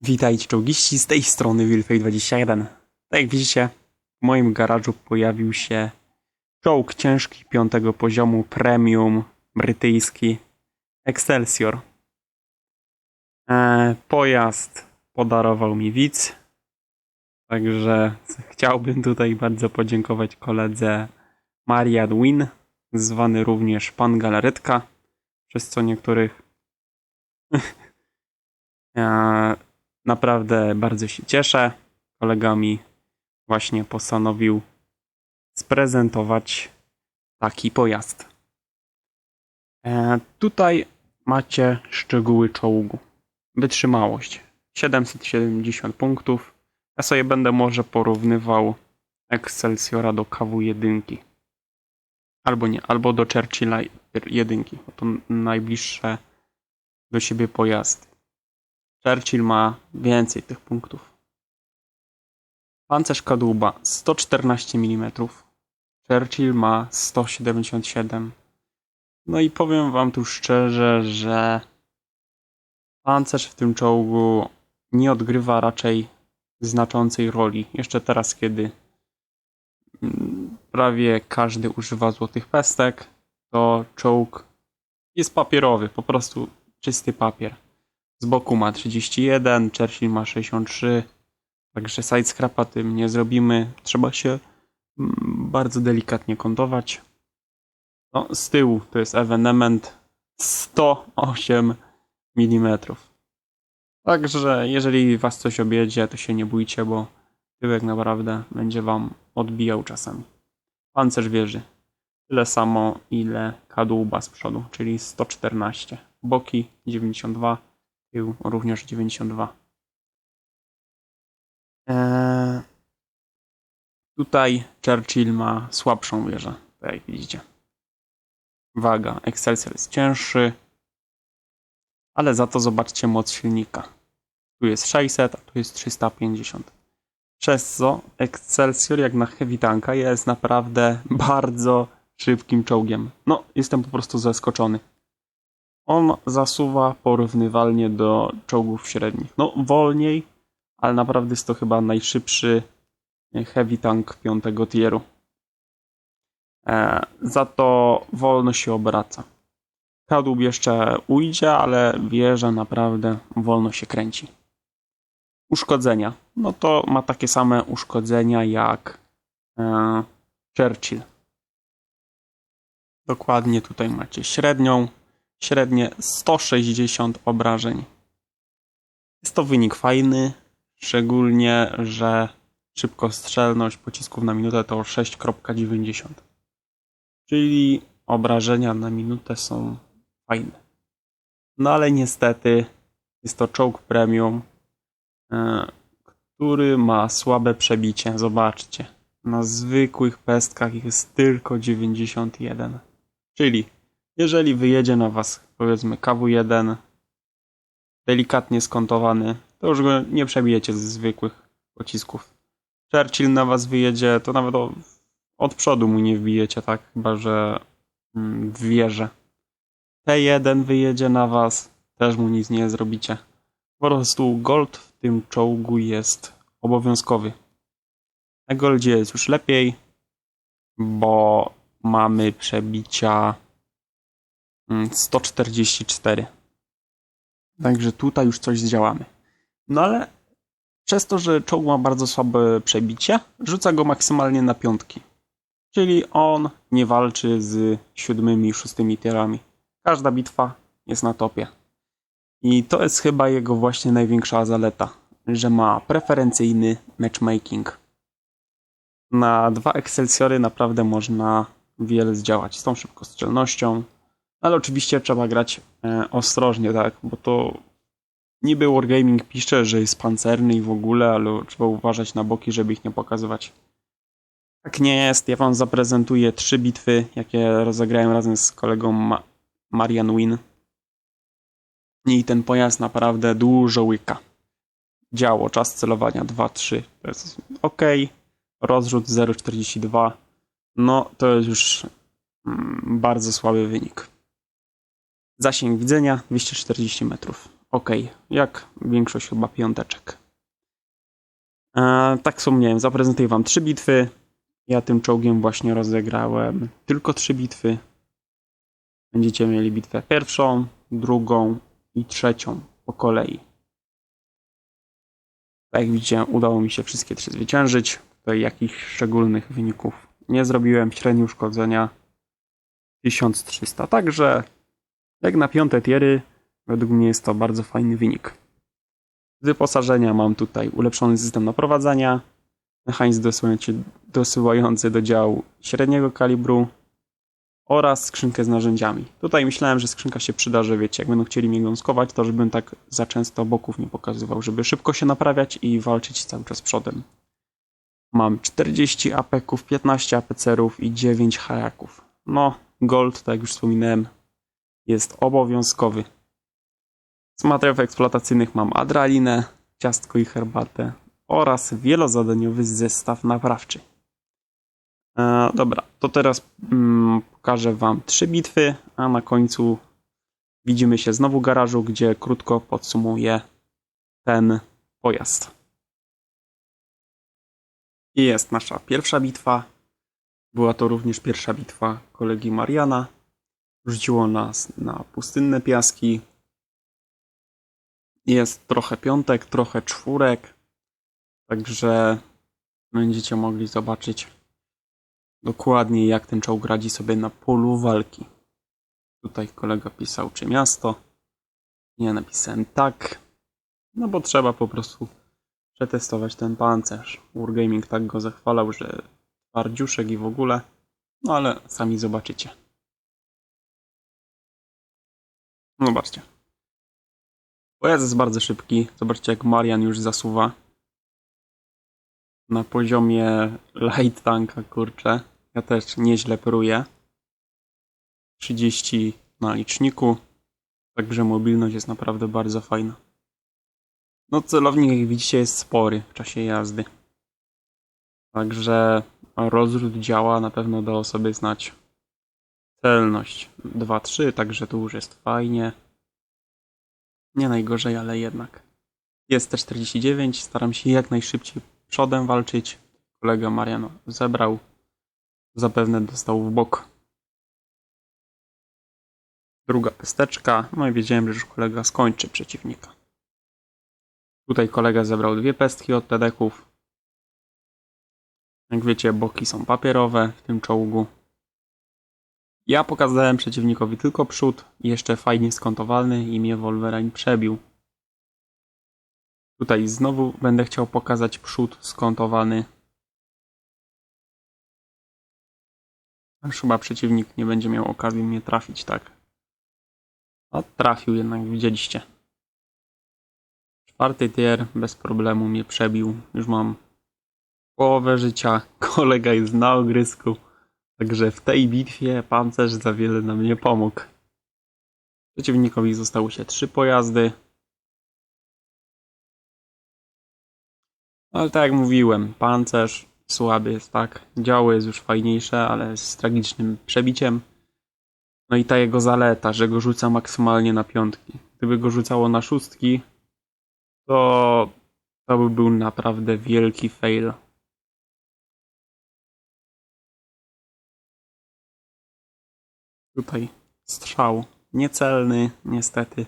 Witajcie czołgiści, z tej strony Wilfej21. Tak jak widzicie, w moim garażu pojawił się czołg ciężki piątego poziomu premium brytyjski Excelsior. E, pojazd podarował mi widz, także chciałbym tutaj bardzo podziękować koledze Marian Win, zwany również Pan Galaretka, przez co niektórych e, Naprawdę bardzo się cieszę. Kolega mi właśnie postanowił sprezentować taki pojazd. E, tutaj macie szczegóły czołgu. Wytrzymałość 770 punktów. Ja sobie będę może porównywał Excelsiora do KW1. Albo nie, albo do Churchilla 1, bo to najbliższe do siebie pojazdy. Churchill ma więcej tych punktów. Pancerz kadłuba 114 mm. Churchill ma 177. No i powiem wam tu szczerze, że pancerz w tym czołgu nie odgrywa raczej znaczącej roli. Jeszcze teraz, kiedy mm, prawie każdy używa złotych pestek, to czołg jest papierowy, po prostu czysty papier. Z boku ma 31, Churchill ma 63, także sidescrapa tym nie zrobimy. Trzeba się mm, bardzo delikatnie kątować. No, z tyłu to jest evenement 108 mm. Także jeżeli was coś objedzie, to się nie bójcie, bo tyłek naprawdę będzie wam odbijał czasami. Pancerz wieży. Tyle samo, ile kadłuba z przodu, czyli 114. Boki 92 Tył również 92. Eee, tutaj Churchill ma słabszą wieżę, tak jak widzicie. Waga. Excelsior jest cięższy, ale za to zobaczcie moc silnika. Tu jest 600, a tu jest 350. Przez co Excelsior, jak na heavy tanka, jest naprawdę bardzo szybkim czołgiem. No, jestem po prostu zaskoczony. On zasuwa porównywalnie do czołgów średnich. No, wolniej, ale naprawdę jest to chyba najszybszy heavy tank piątego tieru. E, za to wolno się obraca. Kadłub jeszcze ujdzie, ale wieża naprawdę wolno się kręci. Uszkodzenia. No to ma takie same uszkodzenia jak e, Churchill. Dokładnie tutaj macie średnią, średnie 160 obrażeń. Jest to wynik fajny, szczególnie, że szybkostrzelność pocisków na minutę to 6,90. Czyli obrażenia na minutę są fajne. No ale niestety jest to czołg premium, e, który ma słabe przebicie. Zobaczcie, na zwykłych pestkach jest tylko 91. Czyli jeżeli wyjedzie na was, powiedzmy, KW1 delikatnie skontowany, to już go nie przebijecie ze zwykłych pocisków. Churchill na was wyjedzie, to nawet od przodu mu nie wbijecie, tak? Chyba, że mm, w wieżę. T1 wyjedzie na was, też mu nic nie zrobicie. Po prostu gold w tym czołgu jest obowiązkowy. Na goldzie jest już lepiej, bo mamy przebicia 144. Mm, Także tutaj już coś zdziałamy. No ale przez to, że czołg ma bardzo słabe przebicie, rzuca go maksymalnie na piątki. Czyli on nie walczy z siódmymi i szóstymi tierami. Każda bitwa jest na topie. I to jest chyba jego właśnie największa zaleta, że ma preferencyjny matchmaking. Na dwa Excelsiory naprawdę można wiele zdziałać z tą szybkostrzelnością, ale oczywiście trzeba grać e, ostrożnie, tak, bo to niby Wargaming pisze, że jest pancerny i w ogóle, ale trzeba uważać na boki, żeby ich nie pokazywać. Tak nie jest. Ja wam zaprezentuję trzy bitwy, jakie rozegrałem razem z kolegą Ma Marian Win. I ten pojazd naprawdę dużo łyka. Działo, czas celowania 2-3. To jest ok. Rozrzut 0,42. No, to jest już mm, bardzo słaby wynik. Zasięg widzenia 240 metrów. ok, jak większość chyba piąteczek. E, tak wspomniałem, zaprezentuję wam trzy bitwy. Ja tym czołgiem właśnie rozegrałem tylko trzy bitwy. Będziecie mieli bitwę pierwszą, drugą i trzecią po kolei. Tak jak widzicie, udało mi się wszystkie trzy zwyciężyć. Tutaj jakichś szczególnych wyników nie zrobiłem. Średnie uszkodzenia 1300. Także jak na piąte tiery, według mnie jest to bardzo fajny wynik. Z wyposażenia mam tutaj ulepszony system naprowadzania, mechanizm dosyłający, dosyłający do działu średniego kalibru oraz skrzynkę z narzędziami. Tutaj myślałem, że skrzynka się przyda, że wiecie, jak będą chcieli mnie gąskować, to żebym tak za często boków nie pokazywał, żeby szybko się naprawiać i walczyć cały czas przodem. Mam 40 apeków, 15 APC-ów i 9 hajaków. No, gold, tak jak już wspominałem, jest obowiązkowy. Z materiałów eksploatacyjnych mam adralinę, ciastko i herbatę oraz wielozadaniowy zestaw naprawczy. E, dobra, to teraz mm, pokażę Wam trzy bitwy, a na końcu widzimy się znowu w garażu, gdzie krótko podsumuję ten pojazd. I jest nasza pierwsza bitwa. Była to również pierwsza bitwa kolegi Mariana. Rzuciło nas na pustynne piaski. Jest trochę piątek, trochę czwórek. Także będziecie mogli zobaczyć dokładnie jak ten czołg radzi sobie na polu walki. Tutaj kolega pisał czy miasto. Ja napisałem tak. No bo trzeba po prostu przetestować ten pancerz. Wargaming tak go zachwalał, że twardziuszek i w ogóle. No ale sami zobaczycie. No zobaczcie. Pojazd jest bardzo szybki. Zobaczcie jak Marian już zasuwa. Na poziomie light tanka, kurczę. Ja też nieźle pruję. 30 na liczniku. Także mobilność jest naprawdę bardzo fajna. No celownik jak widzicie jest spory w czasie jazdy. Także rozrzut działa, na pewno dało sobie znać celność 2-3, także tu już jest fajnie. Nie najgorzej, ale jednak. Jest T49, staram się jak najszybciej przodem walczyć. Kolega Mariano zebrał. Zapewne dostał w bok. Druga pesteczka. No i wiedziałem, że już kolega skończy przeciwnika. Tutaj kolega zebrał dwie pestki od tedeków. Jak wiecie, boki są papierowe w tym czołgu. Ja pokazałem przeciwnikowi tylko przód, jeszcze fajnie skontowalny i mnie Wolverine przebił. Tutaj znowu będę chciał pokazać przód skontowany. Już chyba przeciwnik nie będzie miał okazji mnie trafić, tak? A trafił jednak, widzieliście. Czwarty tier bez problemu mnie przebił. Już mam połowę życia. Kolega jest na ogrysku. Także w tej bitwie pancerz za wiele nam nie pomógł. Przeciwnikowi zostały się trzy pojazdy. Ale tak jak mówiłem, pancerz słaby jest, tak. Działo jest już fajniejsze, ale z tragicznym przebiciem. No i ta jego zaleta, że go rzuca maksymalnie na piątki. Gdyby go rzucało na szóstki, to to by był naprawdę wielki fail. Tutaj strzał niecelny, niestety.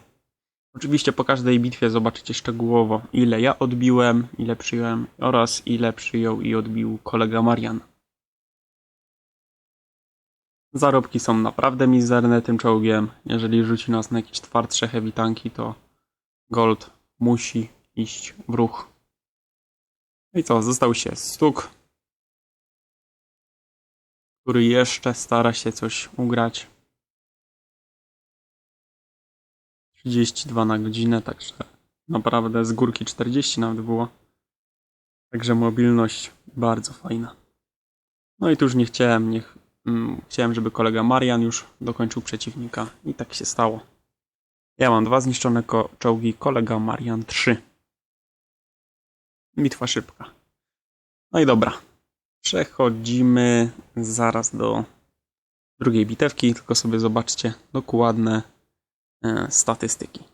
Oczywiście po każdej bitwie zobaczycie szczegółowo, ile ja odbiłem, ile przyjąłem oraz ile przyjął i odbił kolega Marian. Zarobki są naprawdę mizerne tym czołgiem. Jeżeli rzuci nas na jakieś twardsze heavy tanki, to gold musi iść w ruch. No i co, został się stuk, który jeszcze stara się coś ugrać. 32 na godzinę, także naprawdę z górki 40 nawet było. Także mobilność bardzo fajna. No i tu już nie chciałem, niech, mm, chciałem, żeby kolega Marian już dokończył przeciwnika i tak się stało. Ja mam dwa zniszczone ko czołgi, kolega Marian trzy. Bitwa szybka. No i dobra. Przechodzimy zaraz do drugiej bitewki, tylko sobie zobaczcie dokładne E, statystyki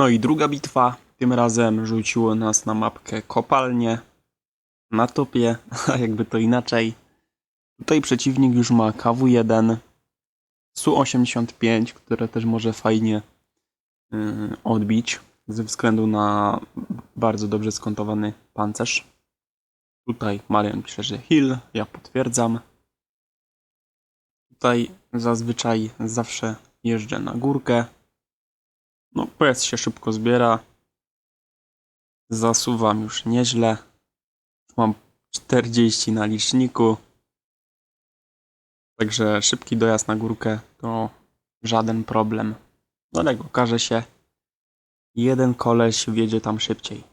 No i druga bitwa, tym razem rzuciło nas na mapkę kopalnie na topie, a jakby to inaczej. Tutaj przeciwnik już ma KW1, Su-85, które też może fajnie yy, odbić ze względu na bardzo dobrze skontowany pancerz. Tutaj Marian pisze, że heal, ja potwierdzam. Tutaj zazwyczaj zawsze jeżdżę na górkę. No, pojazd się szybko zbiera. Zasuwam już nieźle. Mam 40 na liczniku. Także szybki dojazd na górkę to żaden problem. No jak okaże się, jeden koleś wjedzie tam szybciej.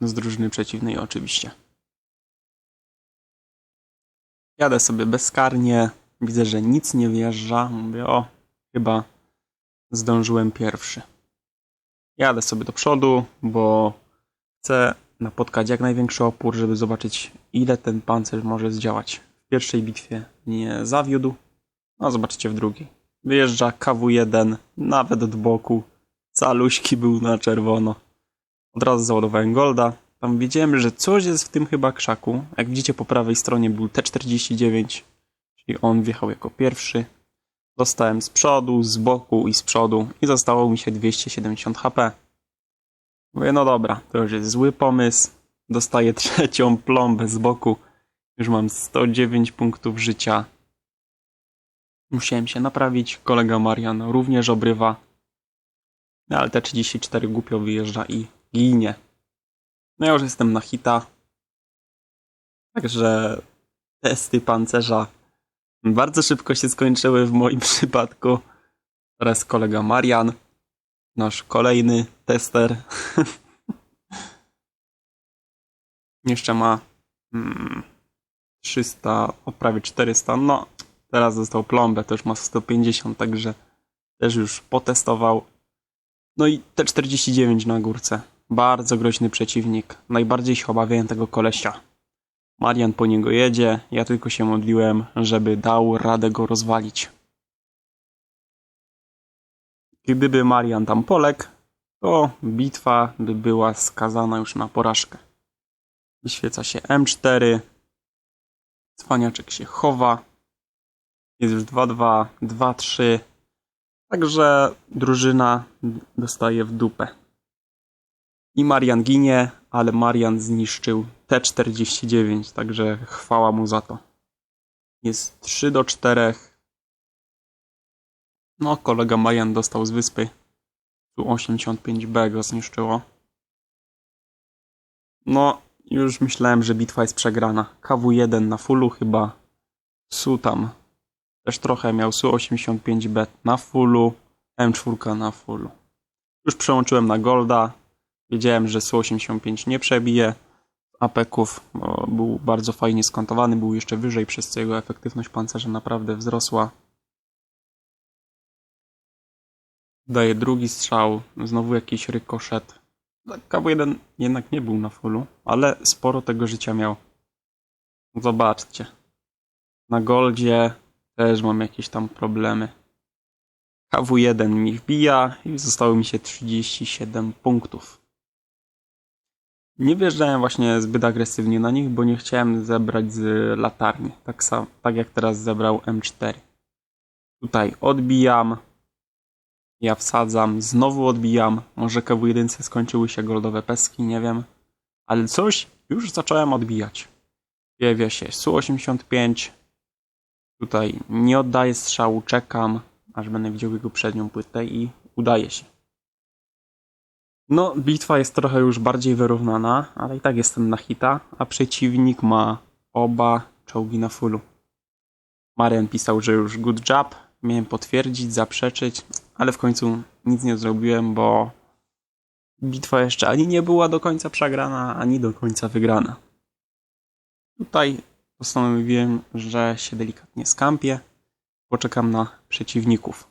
Z drużyny przeciwnej oczywiście. Jadę sobie bezkarnie. Widzę, że nic nie wjeżdża. Mówię, o, chyba zdążyłem pierwszy. Jadę sobie do przodu, bo chcę napotkać jak największy opór, żeby zobaczyć, ile ten pancerz może zdziałać. Pierwszej bitwie nie zawiódł, a zobaczycie w drugiej. Wyjeżdża KW1, nawet od boku. Caluśki był na czerwono. Od razu załadowałem Golda. Tam wiedziałem, że coś jest w tym chyba krzaku. Jak widzicie po prawej stronie był T49, czyli on wjechał jako pierwszy. Dostałem z przodu, z boku i z przodu i zostało mi się 270 HP. Mówię, no dobra, to już jest zły pomysł. Dostaję trzecią plombę z boku. Już mam 109 punktów życia. Musiałem się naprawić. Kolega Marian również obrywa. No, ale te 34 głupio wyjeżdża i ginie. No ja już jestem na hita. Także testy pancerza bardzo szybko się skończyły w moim przypadku. Teraz kolega Marian, nasz kolejny tester. Jeszcze ma hmm, 300, o prawie 400. No, teraz dostał plombę, już ma 150, także też już potestował. No i te 49 na górce. Bardzo groźny przeciwnik. Najbardziej się obawiałem tego kolesia. Marian po niego jedzie, ja tylko się modliłem, żeby dał radę go rozwalić. Gdyby Marian tam poległ, to bitwa by była skazana już na porażkę. Wyświeca się M4, cwaniaczek się chowa, jest już 2-2, 2-3, także drużyna dostaje w dupę. I Marian ginie, ale Marian zniszczył T49, także chwała mu za to. Jest 3 do 4. No, kolega Marian dostał z wyspy. Tu 85B go zniszczyło. No, już myślałem, że bitwa jest przegrana. KW1 na fullu chyba. Su tam też trochę miał Su 85B na fullu. M4 na fullu. Już przełączyłem na Golda. Wiedziałem, że Su-85 nie przebije apeków, był bardzo fajnie skontowany, był jeszcze wyżej, przez co jego efektywność pancerza naprawdę wzrosła. Daje drugi strzał, znowu jakiś rykoszet. KW1 jednak nie był na fullu, ale sporo tego życia miał. Zobaczcie. Na goldzie też mam jakieś tam problemy. KW1 mi wbija i zostało mi się 37 punktów. Nie wjeżdżałem właśnie zbyt agresywnie na nich, bo nie chciałem zebrać z latarni. Tak, sam, tak jak teraz zebrał M4. Tutaj odbijam. Ja wsadzam, znowu odbijam. Może KW1 skończyły się goldowe peski, nie wiem. Ale coś już zacząłem odbijać. Pojawia się Su-85. Tutaj nie oddaję strzału, czekam, aż będę widział jego przednią płytę i udaje się. No, bitwa jest trochę już bardziej wyrównana, ale i tak jestem na hita, a przeciwnik ma oba czołgi na fullu. Marian pisał, że już good job, miałem potwierdzić, zaprzeczyć, ale w końcu nic nie zrobiłem, bo bitwa jeszcze ani nie była do końca przegrana, ani do końca wygrana. Tutaj postanowiłem, że się delikatnie skampię, poczekam na przeciwników.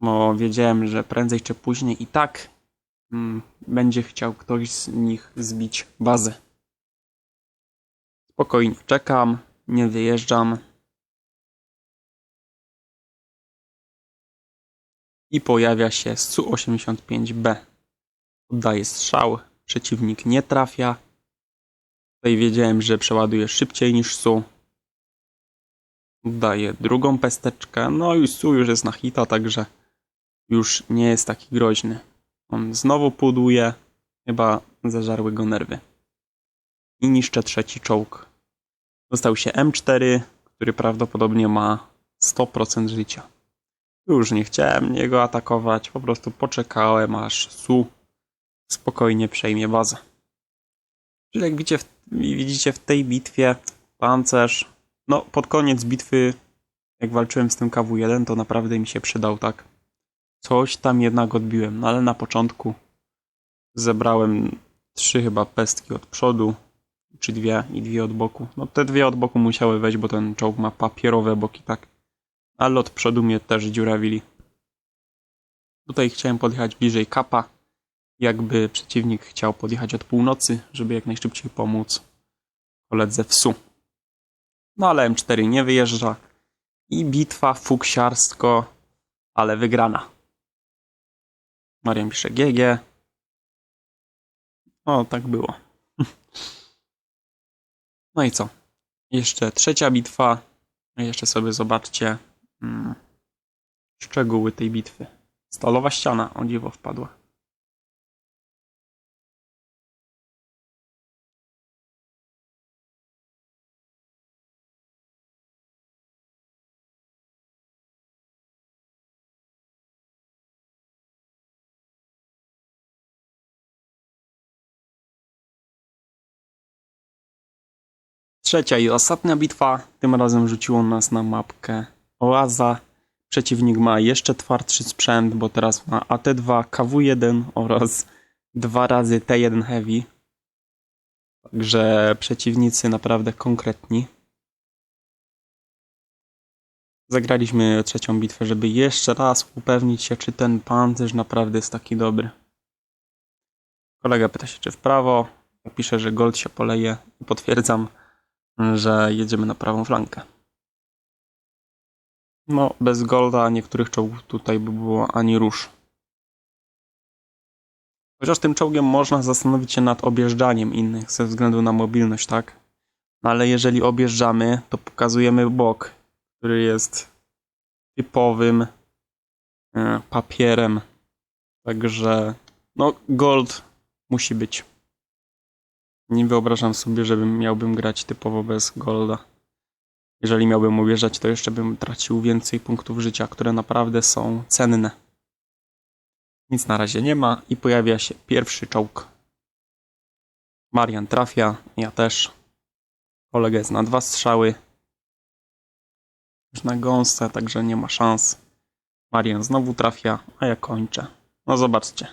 Bo wiedziałem, że prędzej czy później i tak mm, będzie chciał ktoś z nich zbić bazę. Spokojnie czekam, nie wyjeżdżam. I pojawia się Su-85B. Oddaje strzał, przeciwnik nie trafia. Tutaj wiedziałem, że przeładuje szybciej niż Su. Oddaje drugą pesteczkę, no i Su już jest na hita, także już nie jest taki groźny. On znowu puduje, chyba zażarły go nerwy. I niszczę trzeci czołg. Dostał się M4, który prawdopodobnie ma 100% życia. Już nie chciałem niego atakować, po prostu poczekałem aż Su spokojnie przejmie bazę. Czyli jak widzicie w, widzicie w tej bitwie pancerz, no pod koniec bitwy jak walczyłem z tym KW1 to naprawdę mi się przydał, tak? Coś tam jednak odbiłem, no ale na początku zebrałem trzy chyba pestki od przodu, czy dwie i dwie od boku. No te dwie od boku musiały wejść, bo ten czołg ma papierowe boki, tak? Ale od przodu mnie też dziurawili. Tutaj chciałem podjechać bliżej kapa, jakby przeciwnik chciał podjechać od północy, żeby jak najszybciej pomóc koledze w SU. No ale M4 nie wyjeżdża i bitwa fuksiarsko, ale wygrana. Marian pisze GG. O, tak było. No i co? Jeszcze trzecia bitwa. Jeszcze sobie zobaczcie hmm, szczegóły tej bitwy. Stalowa ściana, o dziwo wpadła. Trzecia i ostatnia bitwa. Tym razem rzuciło nas na mapkę Oaza. Przeciwnik ma jeszcze twardszy sprzęt, bo teraz ma AT2, KW1 oraz dwa razy T1 Heavy. Także przeciwnicy naprawdę konkretni. Zagraliśmy trzecią bitwę, żeby jeszcze raz upewnić się, czy ten pancerz naprawdę jest taki dobry. Kolega pyta się, czy w prawo. Ja piszę, że gold się poleje. Potwierdzam że jedziemy na prawą flankę. No, bez golda niektórych czołgów tutaj by było ani rusz. Chociaż tym czołgiem można zastanowić się nad objeżdżaniem innych ze względu na mobilność, tak? No, ale jeżeli objeżdżamy, to pokazujemy bok, który jest typowym e, papierem. Także, no, gold musi być. Nie wyobrażam sobie, żebym miałbym grać typowo bez golda. Jeżeli miałbym uwierzać, to jeszcze bym tracił więcej punktów życia, które naprawdę są cenne. Nic na razie nie ma i pojawia się pierwszy czołg. Marian trafia, ja też. Kolega jest na dwa strzały. Już na gąsce, także nie ma szans. Marian znowu trafia, a ja kończę. No zobaczcie.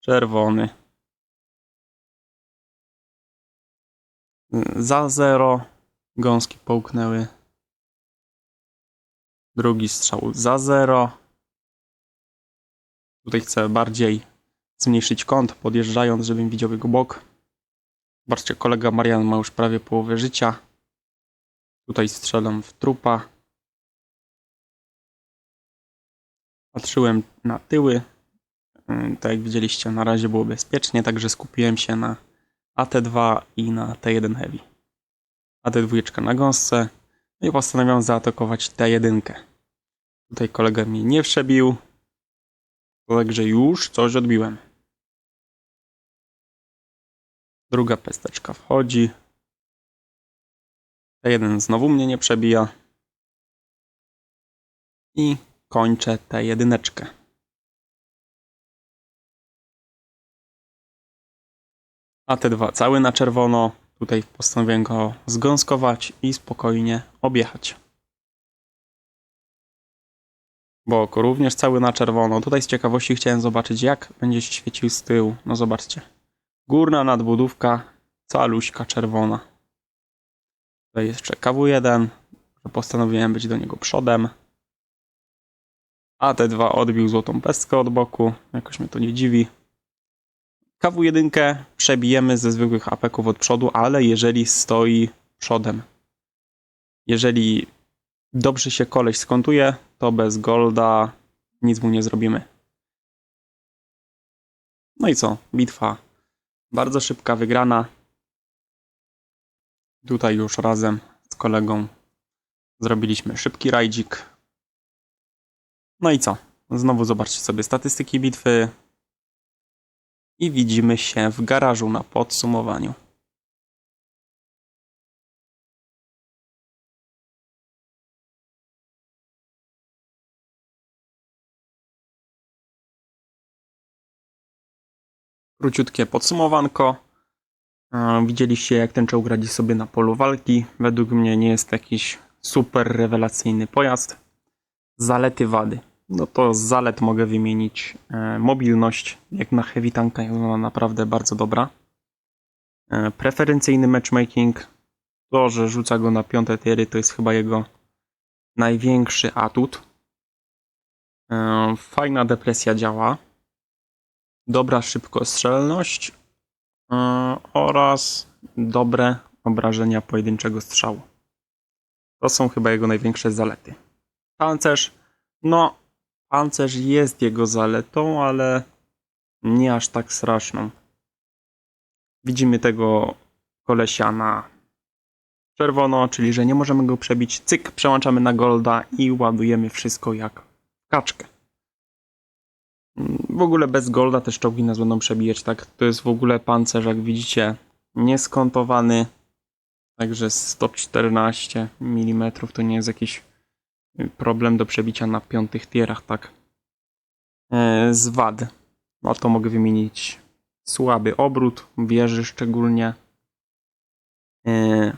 Czerwony. Za zero. Gąski połknęły. Drugi strzał za zero. Tutaj chcę bardziej zmniejszyć kąt, podjeżdżając, żebym widział jego bok. Zobaczcie, kolega Marian ma już prawie połowę życia. Tutaj strzelam w trupa. Patrzyłem na tyły. Tak jak widzieliście, na razie było bezpiecznie, także skupiłem się na AT2 i na T1 Heavy. AT2 na gąsce no i postanawiam zaatakować T1. Tutaj kolega mnie nie przebił, także już coś odbiłem. Druga pesteczka wchodzi. T1 znowu mnie nie przebija. I kończę T1. A te dwa cały na czerwono. Tutaj postanowiłem go zgąskować i spokojnie objechać. Bok również cały na czerwono. Tutaj z ciekawości chciałem zobaczyć, jak będzie świecił z tyłu. No zobaczcie. Górna nadbudówka, caluśka czerwona. Tutaj jeszcze KW1, postanowiłem być do niego przodem. A te dwa odbił złotą pestkę od boku. Jakoś mnie to nie dziwi. KW1 przebijemy ze zwykłych apeków od przodu, ale jeżeli stoi przodem. Jeżeli dobrze się koleś skontuje, to bez golda nic mu nie zrobimy. No i co? Bitwa bardzo szybka, wygrana. Tutaj już razem z kolegą zrobiliśmy szybki rajdzik. No i co? Znowu zobaczcie sobie statystyki bitwy. I widzimy się w garażu na podsumowaniu. Króciutkie podsumowanko. E, Widzieliście, jak ten czołg radzi sobie na polu walki. Według mnie nie jest to jakiś super rewelacyjny pojazd. Zalety, wady. No to z zalet mogę wymienić e, mobilność. Jak na heavy tanka jest ona naprawdę bardzo dobra. E, Preferencyjny matchmaking. To, że rzuca go na piąte tiery, to jest chyba jego największy atut. E, Fajna depresja działa dobra szybkostrzelność oraz dobre obrażenia pojedynczego strzału. To są chyba jego największe zalety. Pancerz, no, pancerz jest jego zaletą, ale nie aż tak straszną. Widzimy tego kolesia na czerwono, czyli że nie możemy go przebić. Cyk, przełączamy na golda i ładujemy wszystko jak kaczkę. W ogóle bez golda też czołgi nas będą przebijać, tak? To jest w ogóle pancerz, jak widzicie, nieskontowany. Także 114 mm to nie jest jakiś problem do przebicia na piątych tierach, tak? E, Z wad. No to mogę wymienić słaby obrót, wieży szczególnie. E,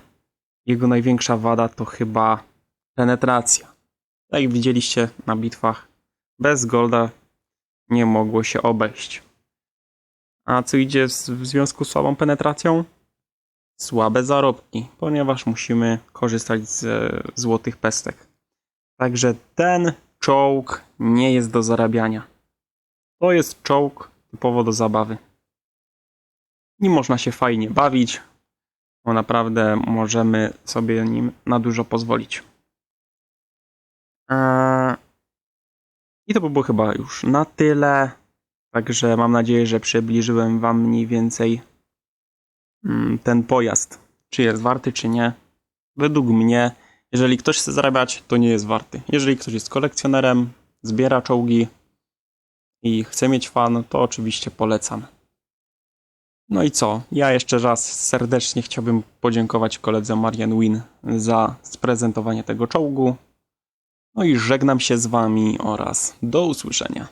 Jego największa wada to chyba penetracja. Tak jak widzieliście na bitwach, bez golda nie mogło się obejść. A co idzie w związku z słabą penetracją? Słabe zarobki, ponieważ musimy korzystać z e, złotych pestek. Także ten czołg nie jest do zarabiania. To jest czołg typowo do zabawy. I można się fajnie bawić, bo naprawdę możemy sobie nim na dużo pozwolić. Eee, i to by było chyba już na tyle. Także mam nadzieję, że przybliżyłem Wam mniej więcej mm, ten pojazd. Czy jest warty, czy nie. Według mnie, jeżeli ktoś chce zarabiać, to nie jest warty. Jeżeli ktoś jest kolekcjonerem, zbiera czołgi i chce mieć fan, to oczywiście polecam. No i co? Ja jeszcze raz serdecznie chciałbym podziękować koledze Marian Win za sprezentowanie tego czołgu. No i żegnam się z Wami oraz do usłyszenia.